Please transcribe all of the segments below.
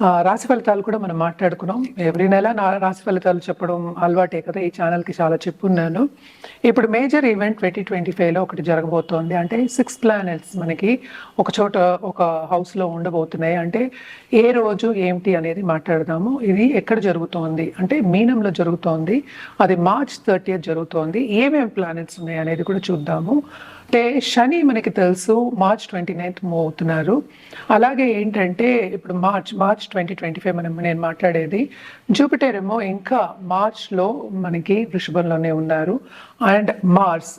రాశి ఫలితాలు కూడా మనం మాట్లాడుకున్నాం. ఎవ్రీ నెల నా రాశి ఫలితాలు చెప్పడం అలవాటే కదా ఈ ఛానల్కి చాలా చెప్పున్నాను. ఇప్పుడు మేజర్ ఈవెంట్ ట్వంటీ ట్వంటీ ఫైవ్లో ఒకటి జరగబోతోంది. అంటే సిక్స్ ప్లానెట్స్ మనకి ఒక చోట ఒక హౌస్లో ఉండబోతున్నాయి. అంటే ఏ రోజు ఏమిటి అనేది మాట్లాడదాము. ఇది ఎక్కడ జరుగుతోంది? అంటే మీనంలో జరుగుతోంది. అది మార్చ్ థర్టీ జరుగుతోంది. ఏమేమి ప్లానెట్స్ ఉన్నాయి అనేది కూడా చూద్దాము. అంటే శని మనకి తెలుసు మార్చ్ ట్వంటీ నైన్త్ మూవ్ అవుతున్నారు అలాగే ఏంటంటే ఇప్పుడు March March twenty twenty five మనం నేను మాట్లాడేది జూపిటర్ ఏమో ఇంకా మార్చ్లో మనకి వృషభంలోనే ఉన్నారు. అండ్ మార్స్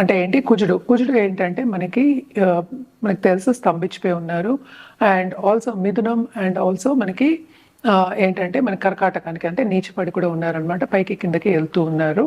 అంటే ఏంటి కుజుడు. కుజుడు ఏంటంటే మనకి మనకు మనకి తెలుసు స్తంభించిపోయి ఉన్నారు. అండ్ ఆల్సో మిథునం అండ్ ఆల్సో మనకి ఏంటంటే మన కర్కాటకానికి అంటే నీచిపడి కూడా ఉన్నారనమాట పైకి కిందకి వెళ్తూ ఉన్నారు.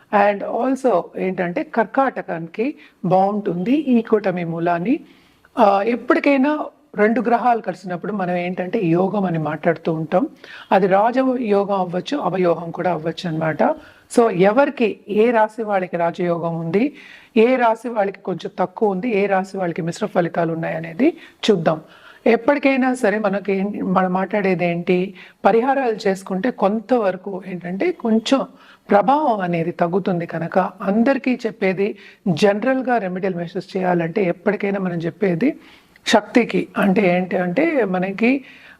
అండ్ ఆల్సో ఏంటంటే కర్కాటకానికి బాగుంటుంది ఈ కూటమి మూలాన్ని. ఎప్పటికైనా రెండు గ్రహాలు కలిసినప్పుడు మనం ఏంటంటే యోగం అని మాట్లాడుతూ ఉంటాం. అది రాజ యోగం అవ్వచ్చు అవయోగం కూడా అవ్వచ్చు అనమాట సో ఎవరికి ఏ రాశి వాళ్ళకి రాజయోగం ఉంది ఏ రాశి వాళ్ళకి కొంచెం తక్కువ ఉంది ఏ రాశి వాళ్ళకి మిశ్ర ఫలితాలు ఉన్నాయనేది చూద్దాం. ఎప్పటికైనా సరే మనకి మనం మాట్లాడేది ఏంటి పరిహారాలు చేసుకుంటే కొంతవరకు ఏంటంటే కొంచెం ప్రభావం అనేది తగ్గుతుంది కనుక అందరికీ చెప్పేది జనరల్గా రెమెడియల్ మెషర్స్ చేయాలంటే ఎప్పటికైనా మనం చెప్పేది శక్తికి అంటే ఏంటి అంటే మనకి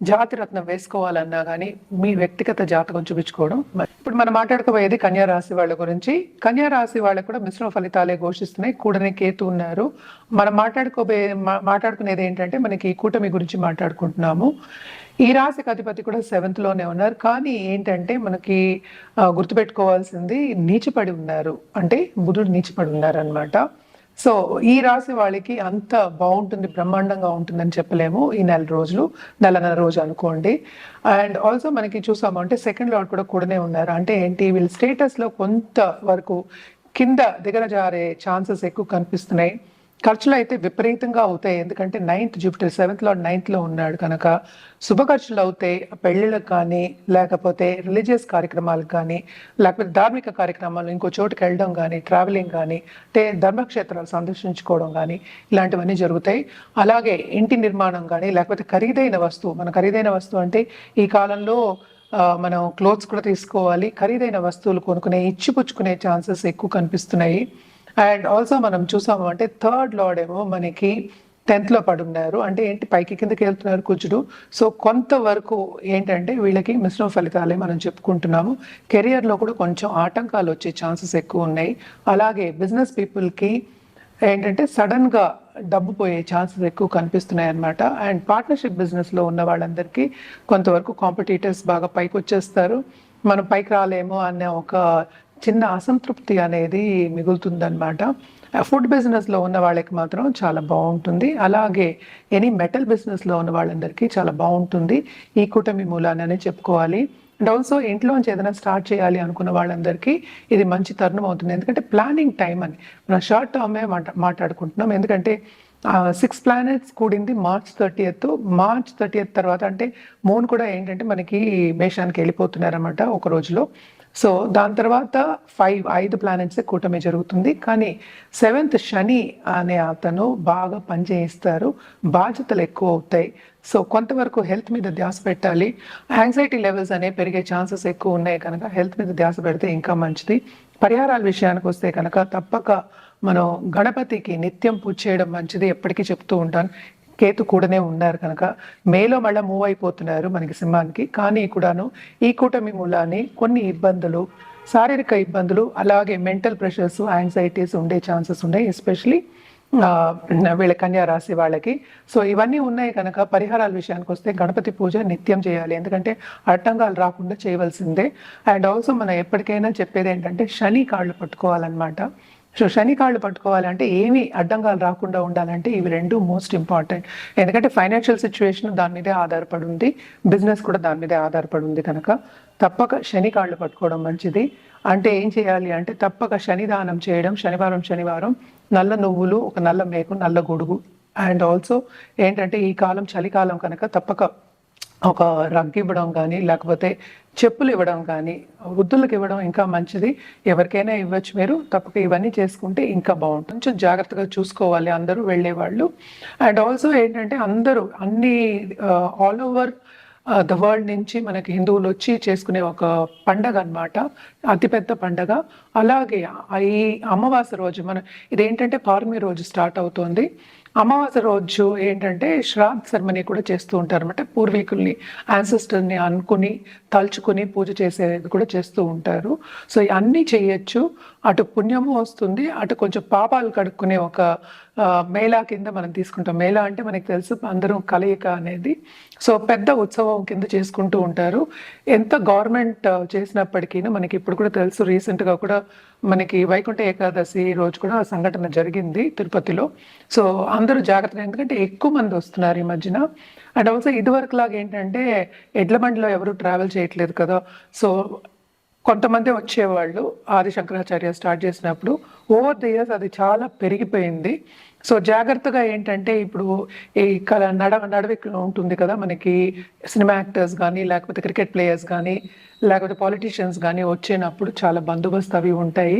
జాతి రత్నం వేసుకోవాలన్నా కానీ మీ వ్యక్తిగత జాతకం చూపించుకోవడం ఇప్పుడు మనం మాట్లాడుకోబోయేది కన్యా రాశి వాళ్ళ గురించి. కన్యా రాశి వాళ్ళకు కూడా మిశ్రమ ఫలితాలే ఘోషిస్తున్నాయి. కూడని కేతు ఉన్నారు. మనం మాట్లాడుకోబోయే మాట్లాడుకునేది ఏంటంటే మనకి ఈ కూటమి గురించి మాట్లాడుకుంటున్నాము. ఈ రాశికి అధిపతి కూడా సెవెంత్లోనే ఉన్నారు. కానీ ఏంటంటే మనకి గుర్తుపెట్టుకోవాల్సింది నీచిపడి ఉన్నారు. అంటే బుధుడు నీచిపడి ఉన్నారు అనమాట సో ఈ రాశి వాళ్ళకి అంత బాగుంటుంది బ్రహ్మాండంగా ఉంటుందని చెప్పలేము ఈ నెల రోజులు నెలన్నర రోజు అనుకోండి. అండ్ ఆల్సో మనకి చూసాము అంటే సెకండ్ లాట్ కూడా కూడానే ఉన్నారు. అంటే ఏంటి? వీళ్ళ స్టేటస్లో కొంత వరకు కింద దిగర జారే ఛాన్సెస్ ఎక్కువ కనిపిస్తున్నాయి. ఖర్చులు అయితే విపరీతంగా అవుతాయి. ఎందుకంటే నైన్త్ జూపిటర్ సెవెంత్లో నైన్త్లో ఉన్నాడు కనుక శుభ ఖర్చులు అవుతాయి పెళ్ళిళ్ళకి కానీ లేకపోతే రిలీజియస్ కార్యక్రమాలకు కానీ లేకపోతే ధార్మిక కార్యక్రమాలు ఇంకో చోటుకి వెళ్ళడం కానీ ట్రావెలింగ్ కానీ అంటే ధర్మక్షేత్రాలు సందర్శించుకోవడం కానీ ఇలాంటివన్నీ జరుగుతాయి. అలాగే ఇంటి నిర్మాణం కానీ లేకపోతే ఖరీదైన వస్తువు మన ఖరీదైన వస్తువు అంటే ఈ కాలంలో మనం క్లోత్స్ కూడా తీసుకోవాలి. ఖరీదైన వస్తువులు కొనుక్కునే ఇచ్చిపుచ్చుకునే ఛాన్సెస్ ఎక్కువ కనిపిస్తున్నాయి. అండ్ ఆల్సో మనం చూసాము అంటే థర్డ్ లార్డ్ ఏమో మనకి టెన్త్లో పడున్నారు. అంటే ఏంటి? పైకి కిందకి వెళ్తున్నారు కుజుడు. సో కొంతవరకు ఏంటంటే వీళ్ళకి మిశ్రమ ఫలితాలే మనం చెప్పుకుంటున్నాము. కెరియర్లో కూడా కొంచెం ఆటంకాలు వచ్చే ఛాన్సెస్ ఎక్కువ ఉన్నాయి. అలాగే బిజినెస్ పీపుల్కి ఏంటంటే సడన్గా డబ్బు పోయే ఛాన్సెస్ ఎక్కువ కనిపిస్తున్నాయి అన్నమాట. అండ్ పార్ట్నర్షిప్ బిజినెస్లో ఉన్న వాళ్ళందరికీ కొంతవరకు కాంపిటీటర్స్ బాగా పైకి వచ్చేస్తారు మనం పైకి రాలేమో అనే ఒక చిన్న అసంతృప్తి అనేది మిగులుతుందన్నమాట. ఫుడ్ బిజినెస్లో ఉన్న వాళ్ళకి మాత్రం చాలా బాగుంటుంది. అలాగే ఎనీ మెటల్ బిజినెస్లో ఉన్న వాళ్ళందరికీ చాలా బాగుంటుంది. ఈ కూటమి మూలాననే చెప్పుకోవాలి. అండ్ ఆల్సో ఇంట్లోంచి ఏదైనా స్టార్ట్ చేయాలి అనుకున్న వాళ్ళందరికీ ఇది మంచి తరుణం అవుతుంది. ఎందుకంటే ప్లానింగ్ టైం అని మనం షార్ట్ టర్మే మాట మాట్లాడుకుంటున్నాం. ఎందుకంటే సిక్స్ ప్లానెట్స్ కూడింది మార్చ్ థర్టీయత్ మార్చ్ థర్టీయత్ తర్వాత అంటే మూన్ కూడా ఏంటంటే మనకి మేషానికి వెళ్ళిపోతున్నారన్నమాట ఒక రోజులో. సో దాని తర్వాత ఫైవ్ ఐదు ప్లానెట్స్ కూటమి జరుగుతుంది. కానీ సెవెంత్ శని అనే అతను బాగా పనిచేయిస్తారు బాధ్యతలు ఎక్కువ అవుతాయి. సో కొంతవరకు హెల్త్ మీద ధ్యాస పెట్టాలి. యాంగ్జైటీ లెవెల్స్ అనేవి పెరిగే ఛాన్సెస్ ఎక్కువ ఉన్నాయి కనుక హెల్త్ మీద ధ్యాస పెడితే ఇంకా మంచిది. పరిహారాల విషయానికి వస్తే కనుక తప్పక మనం గణపతికి నిత్యం పూజ చేయడం మంచిది. ఎప్పటికీ చెప్తూ ఉంటాను. కేతు కూడానే ఉన్నారు కనుక మేలో మళ్ళీ మూవ్ అయిపోతున్నారు మనకి సింహానికి. కానీ కూడాను ఈ కూటమి మూలాన్ని కొన్ని ఇబ్బందులు శారీరక ఇబ్బందులు అలాగే మెంటల్ ప్రెషర్స్ యాంగ్జైటీస్ ఉండే ఛాన్సెస్ ఉన్నాయి ఎస్పెషలీ వీళ్ళ కన్యా రాశి వాళ్ళకి. సో ఇవన్నీ ఉన్నాయి కనుక పరిహారాల విషయానికి వస్తే గణపతి పూజ నిత్యం చేయాలి. ఎందుకంటే అడ్డంగాలు రాకుండా చేయవలసిందే. అండ్ ఆల్సో మనం ఎప్పటికైనా చెప్పేది ఏంటంటే శని కాళ్ళు పట్టుకోవాలన్నమాట. సో శని కాళ్ళు పట్టుకోవాలంటే ఏమి అడ్డంగాలు రాకుండా ఉండాలంటే ఇవి రెండు మోస్ట్ ఇంపార్టెంట్. ఎందుకంటే ఫైనాన్షియల్ సిచ్యువేషన్ దాని మీదే ఆధారపడి ఉంది. బిజినెస్ కూడా దాని మీదే ఆధారపడి ఉంది కనుక. తప్పక శని కాళ్ళు పట్టుకోవడం మంచిది. అంటే ఏం చేయాలి అంటే తప్పక శనిదానం చేయడం శనివారం శనివారం నల్ల నువ్వులు ఒక నల్ల మేకు నల్ల గొడుగు. అండ్ ఆల్సో ఏంటంటే ఈ కాలం చలికాలం కనుక తప్పక ఒక రగ్ ఇవ్వడం కానీ లేకపోతే చెప్పులు ఇవ్వడం కానీ వృద్ధులకు ఇవ్వడం ఇంకా మంచిది. ఎవరికైనా ఇవ్వచ్చు మీరు. తప్పక ఇవన్నీ చేసుకుంటే ఇంకా బాగుంటుంది. కొంచెం జాగ్రత్తగా చూసుకోవాలి అందరూ వెళ్ళేవాళ్ళు. అండ్ ఆల్సో ఏంటంటే అందరూ అన్ని ఆల్ ఓవర్ ద వరల్డ్ నుంచి మనకి హిందువులు వచ్చి చేసుకునే ఒక పండగ అన్నమాట. అతిపెద్ద పండగ. అలాగే ఈ అమావాస్య రోజు మనం ఇదేంటంటే పౌర్ణమి రోజు స్టార్ట్ అవుతుంది. అమావాస్య రోజు ఏంటంటే శ్రాద్ సెరమనీ కూడా చేస్తూ ఉంటారు అనమాట పూర్వీకుల్ని యాన్సిస్టర్ని అనుకుని తలుచుకుని పూజ చేసేది కూడా చేస్తూ ఉంటారు. సో అన్నీ చేయొచ్చు. అటు పుణ్యము వస్తుంది అటు కొంచెం పాపాలు కడుక్కునే ఒక మేళా కింద మనం తీసుకుంటాం. మేళా అంటే మనకి తెలుసు అందరం కలయిక అనేది. సో పెద్ద ఉత్సవం కింద చేసుకుంటూ ఉంటారు. ఎంత గవర్నమెంట్ చేసినప్పటికీ మనకి ఇప్పుడు కూడా తెలుసు. రీసెంట్గా కూడా మనకి వైకుంఠ ఏకాదశి రోజు కూడా ఆ సంఘటన జరిగింది తిరుపతిలో. సో అందరూ జాగ్రత్తగా ఎందుకంటే ఎక్కువ మంది వస్తున్నారు ఈ మధ్యన. అండ్ ఆల్సో ఇదివరకు లాగా ఏంటంటే ఎడ్ల బండిలో ఎవరు ట్రావెల్ చేయట్లేదు కదా. సో కొంతమంది వచ్చేవాళ్ళు ఆది శంకరాచార్య స్టార్ట్ చేసినప్పుడు ఓవర్ ది ఇయర్స్ అది చాలా పెరిగిపోయింది. సో జాగ్రత్తగా ఏంటంటే ఇప్పుడు ఈ కల నడ నడవిక ఉంటుంది కదా మనకి. సినిమా యాక్టర్స్ కానీ లేకపోతే క్రికెట్ ప్లేయర్స్ కానీ లేకపోతే పాలిటీషియన్స్ కానీ వచ్చేటప్పుడు చాలా బందోబస్తు అవి ఉంటాయి.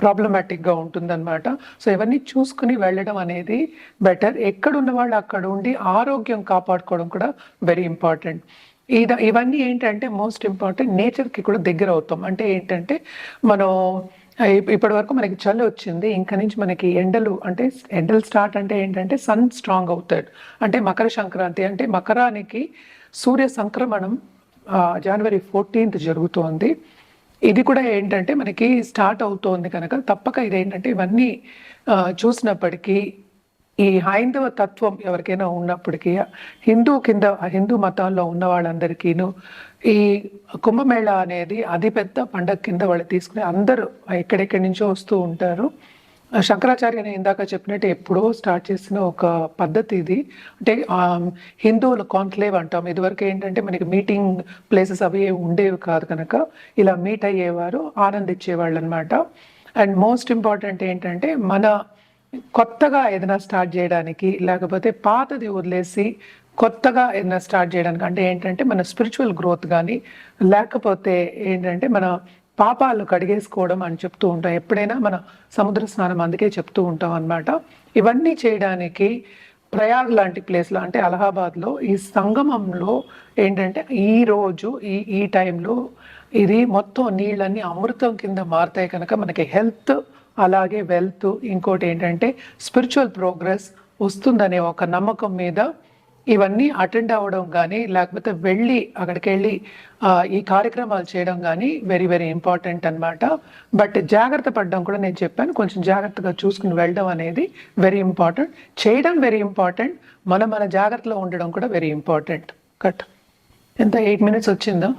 ప్రాబ్లమాటిక్గా ఉంటుందన్నమాట. సో ఇవన్నీ చూసుకుని వెళ్ళడం అనేది బెటర్ ఎక్కడున్న వాళ్ళు అక్కడ ఉండి ఆరోగ్యం కాపాడుకోవడం కూడా వెరీ ఇంపార్టెంట్ ఇద ఇవన్నీ ఏంటంటే మోస్ట్ ఇంపార్టెంట్ నేచర్కి కూడా దగ్గర అవుతాం. అంటే ఏంటంటే మనం ఇప్పటి వరకు మనకి చలి వచ్చింది ఇంకా నుంచి మనకి ఎండలు అంటే ఎండలు స్టార్ట్ అంటే ఏంటంటే సన్ స్ట్రాంగ్ అవుతాడు. అంటే మకర సంక్రాంతి అంటే మకరానికి సూర్య సంక్రమణం జనవరి ఫోర్టీన్త్ జరుగుతోంది. ఇది కూడా ఏంటంటే మనకి స్టార్ట్ అవుతోంది కనుక తప్పక ఇదేంటంటే ఇవన్నీ చూసినప్పటికీ ఈ హైందవ తత్వం ఎవరికైనా ఉన్నప్పటికీ హిందూ కింద హిందూ మతంలో ఉన్న వాళ్ళందరికీను ఈ కుంభమేళ అనేది అతిపెద్ద పండగ కింద వాళ్ళు తీసుకుని అందరూ ఎక్కడెక్కడి నుంచో వస్తూ ఉంటారు. శంకరాచార్య నేను ఇందాక చెప్పినట్టు ఎప్పుడో స్టార్ట్ చేసిన ఒక పద్ధతి ఇది. అంటే హిందువులు హిందువుల కాన్క్లేవ్ అంటాం. ఇదివరకు ఏంటంటే మనకి మీటింగ్ ప్లేసెస్ అవి ఉండేవి కాదు కనుక ఇలా మీట్ అయ్యేవారు ఆనందించేవాళ్ళు అనమాట అండ్ మోస్ట్ ఇంపార్టెంట్ ఏంటంటే మన కొత్తగా ఏదైనా స్టార్ట్ చేయడానికి లేకపోతే పాతది వదిలేసి కొత్తగా ఏదైనా స్టార్ట్ చేయడానికి అంటే ఏంటంటే మన స్పిరిచువల్ గ్రోత్ కానీ లేకపోతే ఏంటంటే మన పాపాలు కడిగేసుకోవడం అని చెప్తూ ఉంటాం. ఎప్పుడైనా మన సముద్ర స్నానం అందుకే చెప్తూ ఉంటాం అన్నమాట. ఇవన్నీ చేయడానికి ప్రయాగ్ లాంటి ప్లేస్లో అంటే అలహాబాద్లో ఈ సంగమంలో ఏంటంటే ఈ రోజు ఈ ఈ టైంలో ఇది మొత్తం నీళ్ళన్నీ అమృతం కింద మారుతాయి కనుక మనకి హెల్త్ అలాగే వెల్త్ ఇంకోటి ఏంటంటే స్పిరిచువల్ ప్రోగ్రెస్ వస్తుందనే ఒక నమ్మకం మీద ఇవన్నీ అటెండ్ అవ్వడం కానీ లేకపోతే వెళ్ళి అక్కడికి వెళ్ళి ఈ కార్యక్రమాలు చేయడం కానీ వెరీ వెరీ ఇంపార్టెంట్ అన్నమాట. బట్ జాగ్రత్త పడడం కూడా నేను చెప్పాను. కొంచెం జాగ్రత్తగా చూసుకుని వెళ్ళడం అనేది వెరీ ఇంపార్టెంట్. చేయడం వెరీ ఇంపార్టెంట్. మనం మన జాగ్రత్తలో ఉండడం కూడా వెరీ ఇంపార్టెంట్. కట్. ఎంత? ఎయిట్ మినిట్స్ వచ్చిందా?